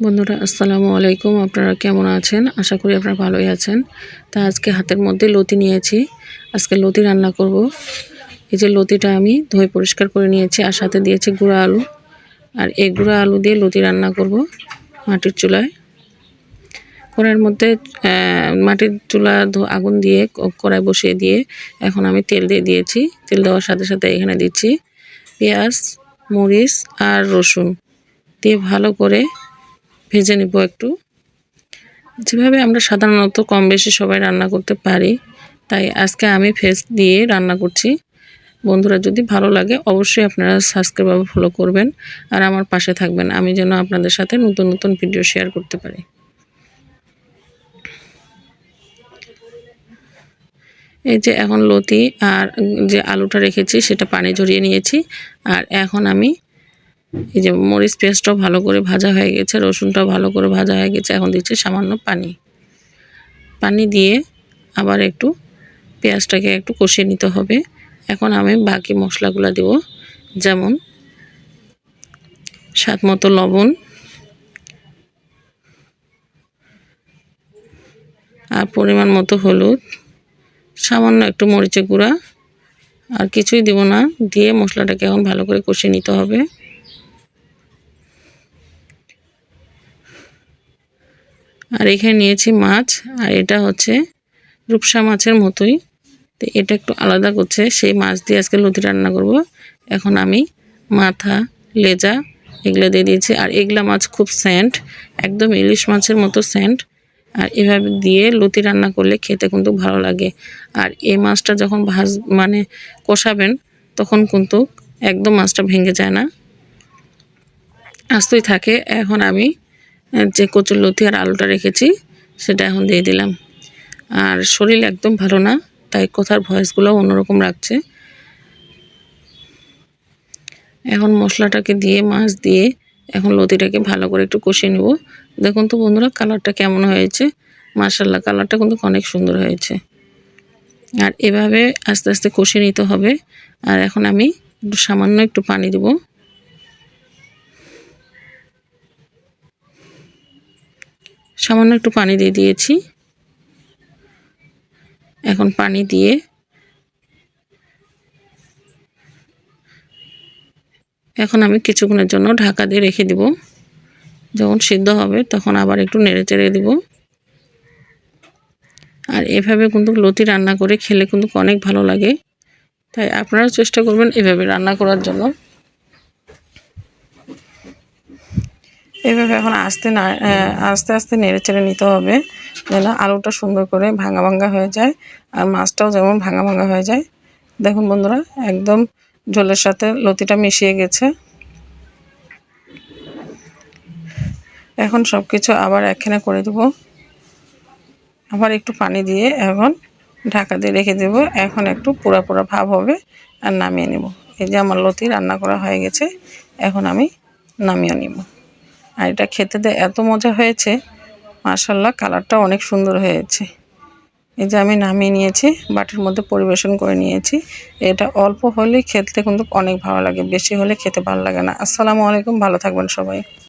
বন্ধুরা, আসসালামু আলাইকুম। আপনারা কেমন আছেন? আশা করি আপনারা ভালোই আছেন। তা আজকে হাতের মধ্যে লতি নিয়েছি। আজকে লতি রান্না করব। এই যে লতিটা আমি ধুয়ে পরিষ্কার করে নিয়েছি আর সাথে দিয়েছি গুঁড়া আলু। আর এই গুঁড়া আলু দিয়ে লতি রান্না করব মাটির চুলায়। কড়াইয়ের মধ্যে মাটির চুলা আগুন দিয়ে কড়াই বসিয়ে দিয়ে এখন আমি তেল দিয়ে দিয়েছি। তেল দেওয়ার সাথে সাথে এখানে দিচ্ছি পেঁয়াজ, মরিচ আর রসুন। দিয়ে ভালো করে ভেজে নিব একটু। যেভাবে আমরা সাধারণত কম বেশি সবাই রান্না করতে পারি, তাই আজকে আমি ফেস দিয়ে রান্না করছি। বন্ধুরা, যদি ভালো লাগে, অবশ্যই আপনারা সাবস্ক্রাইব বা ফলো করবেন আর আমার পাশে থাকবেন। আমি যেন আপনাদের সাথে নতুন নতুন ভিডিও শেয়ার করতে পারি। এই যে এখন লতি আর যে আলুটা রেখেছি, সেটা পানি ঝরিয়ে নিয়েছি। আর এখন আমি এই যে মরিচ পেস্টটাও ভালো করে ভাজা হয়ে গেছে, রসুনটাও ভালো করে ভাজা হয়ে গেছে, এখন দিচ্ছি সামান্য পানি। পানি দিয়ে আবার একটু পেঁয়াজটাকে একটু কষিয়ে নিতে হবে। এখন আমি বাকি মশলাগুলো দেব, যেমন স্বাদ মতো লবণ আর পরিমাণ মতো হলুদ, সামান্য একটু মরিচের গুঁড়া। আর কিছুই দেব না, দিয়ে মশলাটাকে এখন ভালো করে কষিয়ে নিতে হবে। আর এখানে নিয়েছি মাছ, আর এটা হচ্ছে রূপসা মাছের মতোই। তো এটা একটু আলাদা করছে, সেই মাছ দিয়ে আজকে লতি রান্না করব। এখন আমি মাথা, লেজা এগুলো দিয়ে দিয়েছি। আর এগুলা মাছ খুব স্যান্ট একদম ইলিশ মাছের মতো স্যান্ট আর এভাবে দিয়ে লুতি রান্না করলে খেতে কিন্তু ভালো লাগে। আর এই মাছটা যখন ভাজ মানে কষাবেন, তখন কিন্তু একদম মাছটা ভেঙে যায় না। আস্তই থাকে। এখন আমি যে কচুর লতি আর আলুটা রেখেছি, সেটা এখন দিয়ে দিলাম। আর শরীর একদম ভালো না, তাই কথার ভয়েসগুলো অন্যরকম রাখছে। এখন মশলাটাকে দিয়ে, মাছ দিয়ে এখন লতিটাকে ভালো করে একটু কষিয়ে নেব। দেখুন তো বন্ধুরা, কালারটা কেমন হয়েছে। মার্শাল্লাহ কালারটা কিন্তু অনেক সুন্দর হয়েছে। আর এভাবে আস্তে আস্তে কষিয়ে নিতে হবে। আর এখন আমি সামান্য একটু পানি দেবো। সামান্য একটু পানি দিয়ে দিয়েছি। এখন পানি দিয়ে এখন আমি কিছুক্ষণের জন্য ঢাকা দিয়ে রেখে দিব। যখন সিদ্ধ হবে তখন আবার একটু নেড়ে চেড়ে দিব। আর এভাবে কিন্তু লতি রান্না করে খেলে কিন্তু অনেক ভালো লাগে। তাই আপনারাও চেষ্টা করবেন এভাবে রান্না করার জন্য। এভাবে এখন আস্তে না আস্তে আস্তে নেড়ে চেড়ে নিতে হবে, যেন আলুটা সুন্দর করে ভাঙা ভাঙা হয়ে যায়, আর মাছটাও যেমন ভাঙা ভাঙা হয়ে যায়। দেখুন বন্ধুরা, একদম ঝোলের সাথে লতিটা মিশিয়ে গেছে। এখন সব কিছু আবার একখানে করে দেব। আবার একটু পানি দিয়ে এখন ঢাকা দিয়ে রেখে দেব। এখন একটু পোড়া পোড়া ভাব হবে, আর নামিয়ে নেব। এই যে আমার লতি রান্না করা হয়ে গেছে, এখন আমি নামিয়ে নিব। আর এটা খেতে তো এত মজা হয়েছে। মার্শাল্লাহ কালারটা অনেক সুন্দর হয়েছে। এই যে আমি নামিয়ে নিয়েছি, বাটির মধ্যে পরিবেশন করে নিয়েছি। এটা অল্প হলেই খেতে কিন্তু অনেক ভালো লাগে, বেশি হলে খেতে ভালো লাগে না। আসসালামু আলাইকুম, ভালো থাকবেন সবাই।